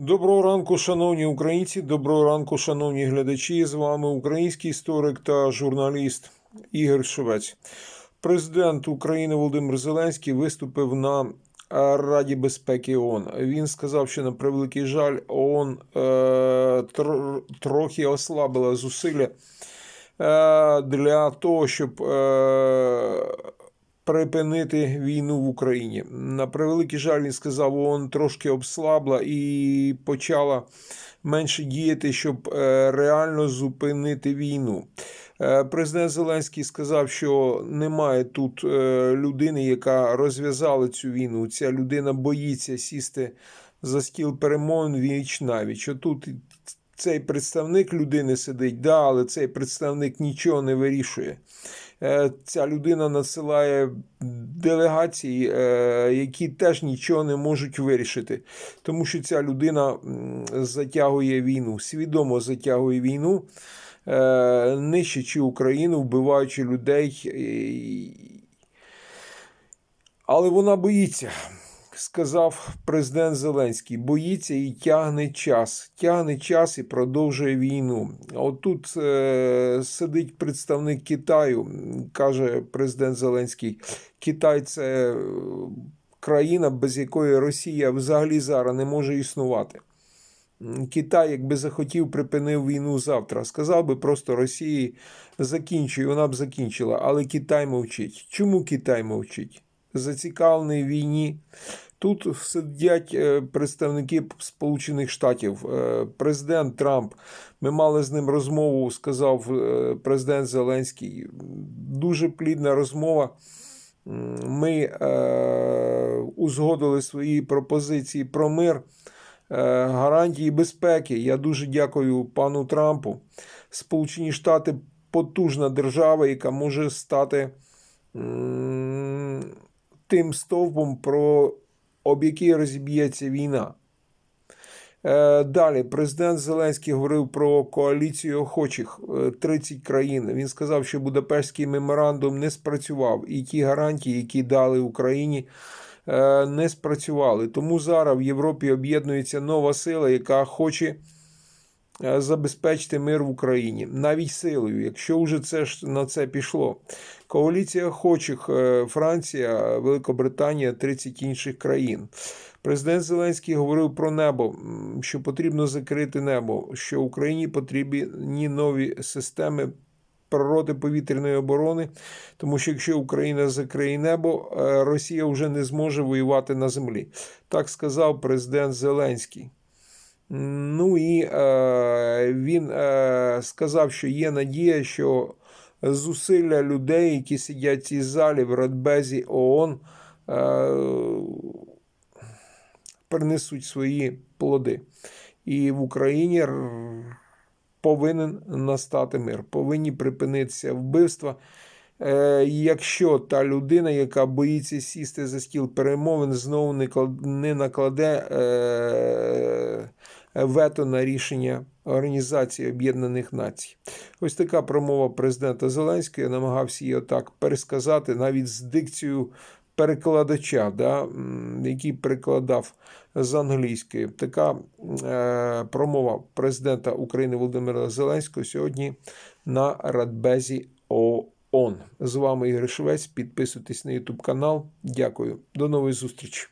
Доброго ранку, шановні українці, доброго ранку, шановні глядачі. З вами український історик та журналіст Ігор Шевець. Президент України Володимир Зеленський виступив на Раді безпеки ООН. Він сказав, що на превеликий жаль, ООН е, тр- трохи ослабила зусилля е, для того, щоб е, припинити війну в Україні. На превеликий жаль, він сказав, ООН трошки обслабла і почала менше діяти, щоб е, реально зупинити війну. Е, Президент Зеленський сказав, що немає тут е, людини, яка розв'язала цю війну. Ця людина боїться сісти за стіл перемовин віч навіч. Отут цей представник людини сидить, да, але цей представник нічого не вирішує. Е, Ця людина надсилає делегації, е, які теж нічого не можуть вирішити, тому що ця людина затягує війну, свідомо затягує війну, е, нищачи Україну, вбиваючи людей. Але вона боїться, сказав президент Зеленський. Боїться і тягне час. Тягне час і продовжує війну. А От е, сидить представник Китаю, каже президент Зеленський. Китай це е, країна, без якої Росія взагалі зараз не може існувати. Китай, якби захотів, припинив війну завтра. Сказав би просто Росії закінчуй, вона б закінчила. Але Китай мовчить. Чому Китай мовчить? Зацікавлений війні. Тут сидять е, представники Сполучених Штатів, Е, президент Трамп. Ми мали з ним розмову, сказав е, президент Зеленський. Дуже плідна розмова. Ми узгодили свої пропозиції про мир, гарантії безпеки. Я дуже дякую пану Трампу. Сполучені Штати потужна держава, яка може стати тим стовпом, про об який розіб'ється війна. Е, Далі президент Зеленський говорив про коаліцію охочих е, 30 країн. Він сказав, що Будапештський меморандум не спрацював, і ті гарантії, які дали Україні, е, не спрацювали. Тому зараз в Європі об'єднується нова сила, яка хоче е, забезпечити мир в Україні навіть силою, якщо вже це ж на це пішло. Коаліція охочих е, Франція, Великобританія, 30 інших країн. Президент Зеленський говорив про небо, що потрібно закрити небо, що Україні потрібні нові системи протиповітряної оборони, тому що якщо Україна закриє небо, е, Росія вже не зможе воювати на землі. Так сказав президент Зеленський. Ну і е, він е, сказав, що є надія, що зусилля людей, які сидять в цій залі в Радбезі ООН, е, принесуть свої плоди. І в Україні повинен настати мир, повинні припинитися вбивства. Е, якщо та людина, яка боїться сісти за стіл перемовин, знову не, клад- не накладе е, вето на рішення Організації Об'єднаних Націй. Ось така промова президента Зеленського. Я намагався її отак пересказати навіть з дикцією перекладача, да, який перекладав з англійської. Така е, промова президента України Володимира Зеленського сьогодні на Радбезі ООН. З вами Ігор Швець. Підписуйтесь на YouTube канал. Дякую. До нової зустрічі.